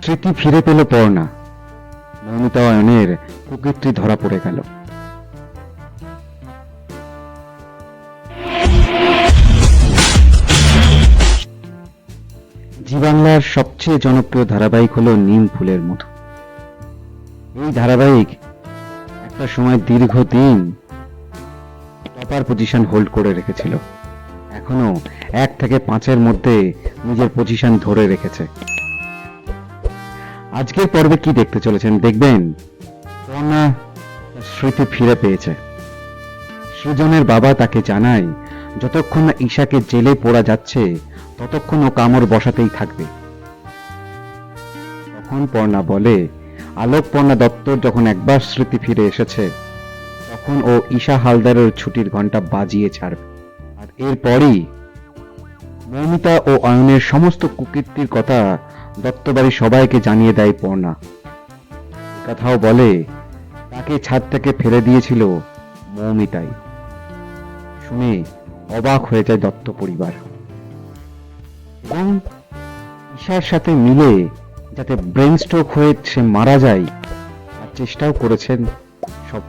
স্মৃতি ফিরে পেল পর্ণা। মৌমিতা অয়নের কুকীর্তি ধরা পড়ে গেল। জি বাংলার সবচেয়ে জনপ্রিয় ধারাবাহিক হলো নিম ফুলের মধু। এই ধারাবাহিক একটা সময় দীর্ঘদিন টপার পজিশন হোল্ড করে রেখেছিল। এখনও এক থেকে পাঁচের মধ্যে নিজের পজিশন ধরে রেখেছে। আজকের পর্বে কি দেখতে চলেছেন দেখবেন? পর্ণা স্মৃতি ফিরে পেয়েছে। সৃজনের বাবা তাকে জানায়, যতক্ষণ না ঈশাকে জেলে পড়া যাচ্ছে, ততক্ষণ ও কামড় বসাতেই থাকবে। তখন পর্ণা বলে, আলোক পর্ণা দত্তর যখন একবার স্মৃতি ফিরে এসেছে, তখন ও ঈশা হালদারের ছুটির ঘণ্টা বাজিয়ে ছাড়বে। আর এরপরই মৌমিতা ও অয়নের সমস্ত কুকীর্তির কথা দত্তবাড়ির সবাইকে জানিয়ে দেয় পর্ণা। কথাও বলে, তাকে ছাদ থেকে ফেলে দিয়েছিল মৌমিতাই। শুনে অবাক হয়ে যায় দত্ত পরিবার। এবং ঈশার সাথে মিলে যাতে ব্রেন স্ট্রোক হয়ে সে মারা যায়, তার চেষ্টাও করেছেন সব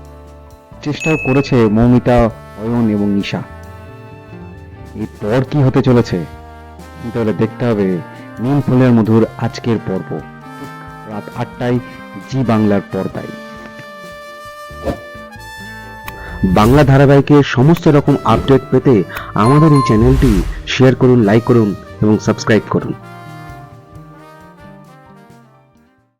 চেষ্টাও করেছে মৌমিতা, অয়ন এবং ঈশা। এরপর কি হতে চলেছে? তাহলে দেখতে হবে নীল ফুলের মধুর আজকের পর্ব। রাত আটটায় জি বাংলার পর্দায়। বাংলা ধারাবাহিকের সমস্ত রকম আপডেট পেতে আমাদের এই চ্যানেলটি শেয়ার করুন, লাইক করুন এবং সাবস্ক্রাইব করুন।